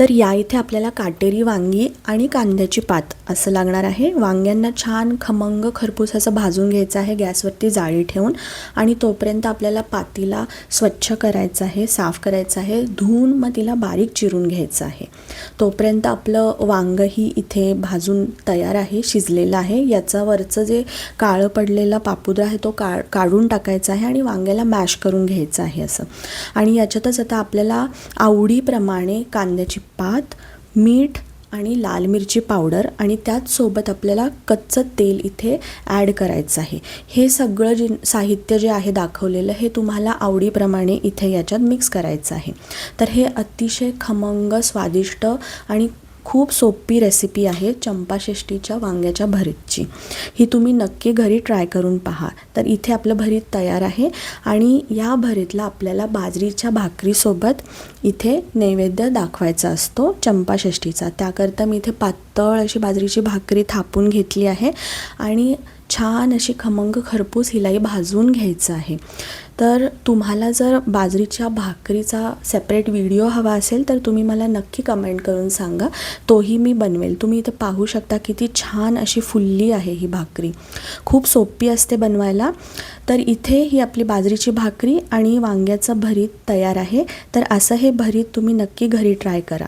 तर या इथे आपल्याला काटेरी वांगी आणि कांद्याची पात असं लागणार आहे. वांग्यांना छान खमंग खरपूस असं भाजून घ्यायचं आहे गॅसवरती जाळी ठेवून. आणि तोपर्यंत आपल्याला पातीला स्वच्छ करायचं आहे साफ करायचं आहे धुवून मग तिला बारीक चिरून घ्यायचं आहे. तोपर्यंत आपलं वांगही इथे भाजून तयार आहे शिजलेलं आहे. याचा वरचं जे काळं पडलेला पापुद्रा आहे तो का काढून टाकायचा आहे आणि वांग्याला मॅश करून घ्यायचं आहे असं. आणि याच्यातच आता आपल्याला आवडीप्रमाणे कांद्याची पात मीठ आणि लाल मिरची पावडर आणि त्याचसोबत आपल्याला कच्चं तेल इथे ॲड करायचं आहे. हे सगळं जे साहित्य जे आहे दाखवलेलं हे तुम्हाला आवडीप्रमाणे इथे याच्यात मिक्स करायचं आहे. तर हे अतिशय खमंग स्वादिष्ट आणि खूप सोपी रेसिपी आहे चंपाषष्टीच्या वांग्याच्या भरीतची. ही तुम्ही नक्की घरी ट्राय करून पहा. तर इथे आपलं भरीत तयार आहे आणि या भरीतला आपल्याला बाजरीच्या भाकरीसोबत इथे नैवेद्य दाखवायचा असतो चंपाषष्ठीचा. त्याकरता मी इथे पातळ अशी बाजरीची भाकरी थापून घेतली आहे आणि छान अशी खमंग खरपूस हिलाही भाजून घ्यायचं आहे. तर तुम्हाला जर बाजरीच्या भाकरीचा सेपरेट व्हिडिओ हवा असेल तर तुम्ही मला नक्की कमेंट करून सांगा. तोही मी बनवेल. तुम्ही इथे पाहू शकता किती छान अशी फुल्ली आहे ही भाकरी. खूप सोपी असते बनवायला. तर इथे ही आपली बाजरीची भाकरी आणि वांग्याचं भरीत तयार आहे. तर असं हे भरीत तुम्ही नक्की घरी ट्राय करा.